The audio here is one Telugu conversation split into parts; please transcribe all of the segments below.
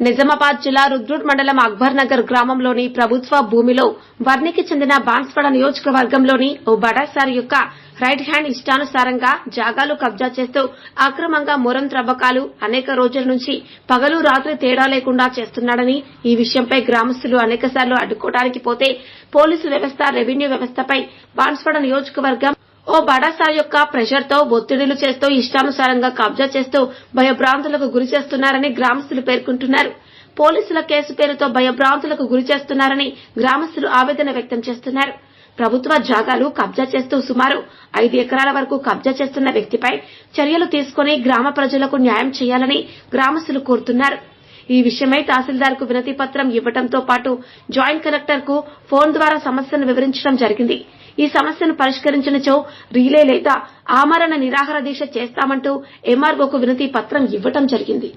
నిజామాబాద్ జిల్లా రుద్రూడ్ మండలం అక్బర్ నగర్ గ్రామంలోని ప్రభుత్వ భూమిలో వర్ణికి చెందిన బాన్స్వాడ నియోజకవర్గంలోని ఓ బడాసార్ యొక్క రైట్ హ్యాండ్ ఇష్టానుసారంగా జాగాలు కబ్జా చేస్తూ అక్రమంగా మురం త్రవ్వకాలు అనేక రోజుల నుంచి పగలు రాత్రి తేడా లేకుండా చేస్తున్నాడని ఈ విషయంపై గ్రామస్తులు అనేకసార్లు అడ్డుకోవడానికి పోతే పోలీసు వ్యవస్థ రెవెన్యూ వ్యవస్థపై బాన్స్వాడ నియోజకవర్గం ఓ బడాసా యొక్క ప్రెషర్తో ఒత్తిడిలు చేస్తూ ఇష్టానుసారంగా కబ్జా చేస్తూ భయభ్రాంతులకు గురి చేస్తున్నారని గ్రామస్తులు పేర్కొంటున్నారు. పోలీసుల కేసు పేరుతో భయభ్రాంతులకు గురి చేస్తున్నారని గ్రామస్తులు ఆవేదన వ్యక్తం చేస్తున్నారు. ప్రభుత్వ జాగాలు కబ్జా చేస్తూ సుమారు ఐదు ఎకరాల వరకు కబ్జా చేస్తున్న వ్యక్తిపై చర్యలు తీసుకుని గ్రామ ప్రజలకు న్యాయం చేయాలని గ్రామస్తులు కోరుతున్నారు. ఈ విషయమై తహసీల్దార్కు వినతి పత్రం ఇవ్వడంతో పాటు జాయింట్ కలెక్టర్కు ఫోన్ ద్వారా సమస్యను వివరించడం జరిగింది. ఈ సమస్యను పరిష్కరించినచో రీలే లేదా ఆమరణ నిరాహార దీక్ష చేస్తామంటూ ఎంఆర్ఓకు వినతి పత్రం ఇవ్వటం జరిగింది.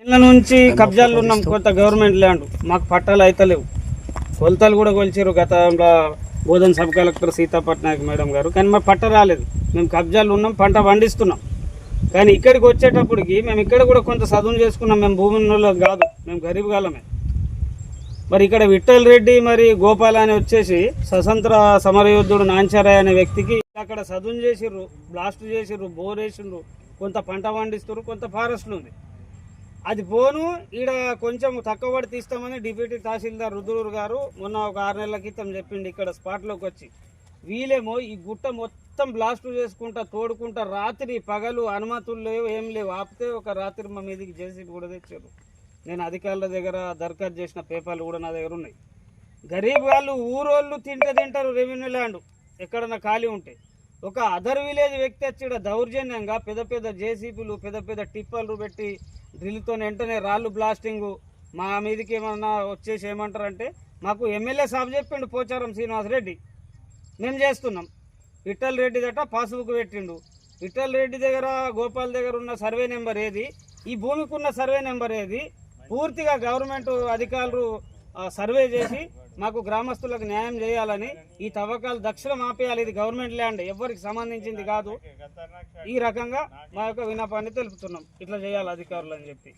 నిన్న నుంచి కబ్జాలు ఉన్నాం కొంత గవర్నమెంట్ ల్యాండ్. మాకు పట్టాలు అయితే లేవు. కొలతలు కూడా కొలిచారు గతంలో Bodhan sub collector Seetha Patnaik madam గారు. కానీ మా పట్ట రాలేదు. మేము కబ్జాలు ఉన్నాం పంట పండిస్తున్నాం. కానీ ఇక్కడికి వచ్చేటప్పటికి మేము ఇక్కడ కూడా కొంత చదువు చేసుకున్నాం. మేము భూమి కాదు. మేము గరీబ్ కాలమే. మరి ఇక్కడ విఠల్ రెడ్డి మరి గోపాల్ అని వచ్చేసి స్వతంత్ర సమరయోధుడు నాంచారాయ్ అనే వ్యక్తికి అక్కడ సదును చేసిర్రు బ్లాస్ట్ చేసిర్రు బోర్ వేసిండ్రు. కొంత పంట పండిస్తున్నారు కొంత ఫారెస్ట్లు ఉంది. అది పోను ఈడ కొంచెం తక్కువ పడి తీస్తామని డిప్యూటీ తహసీల్దార్ రుద్రూరు గారు మొన్న ఒక ఆరు నెలల క్రితం చెప్పిండు ఇక్కడ స్పాట్లోకి వచ్చి. వీలేమో ఈ గుట్ట మొత్తం బ్లాస్ట్ చేసుకుంటా తోడుకుంటా రాత్రి పగలు అనుమతులు లేవు ఏం లేవు. ఆపితే ఒక రాత్రి మా మీదకి జేసీ కూడా తెచ్చారు నేను అధికారుల దగ్గర దరఖాస్తు చేసిన పేపర్లు కూడా నా దగ్గర ఉన్నాయి. గరీబ్ వాళ్ళు ఊరోళ్ళు తింటే తింటారు రెవెన్యూ ల్యాండ్. ఎక్కడన్నా ఖాళీ ఉంటే. ఒక అదర్ విలేజ్ వ్యక్తి వచ్చి దౌర్జన్యంగా పెద్ద పెద్ద జేసీబీలు పెద్ద పెద్ద టిప్పర్లు పెట్టి డ్రిల్తో వెంటనే రాళ్ళు బ్లాస్టింగు మా మీదకి ఏమన్నా వచ్చేసి ఏమంటారంటే మాకు ఎమ్మెల్యే సాబ్ చెప్పిండు పోచారం శ్రీనివాసరెడ్డి మేము చేస్తున్నాం. విఠల్ రెడ్డి దట పాస్బుక్ పెట్టిండు. విఠల్ రెడ్డి దగ్గర గోపాల్ దగ్గర ఉన్న సర్వే నెంబర్ ఏది? ఈ భూమికి ఉన్న సర్వే నెంబర్ ఏది? పూర్తిగా గవర్నమెంట్ అధికారులు సర్వే చేసి మాకు గ్రామస్తులకు న్యాయం చేయాలని ఈ తవ్వకాలు దక్షిణం ఆపేయాలి. ఇది గవర్నమెంట్ ల్యాండ్ ఎవరికి సంబంధించింది కాదు. ఈ రకంగా మా యొక్క విన్నపాన్ని తెలుపుతున్నాం. ఇట్లా చేయాలి అధికారులు అని చెప్పి.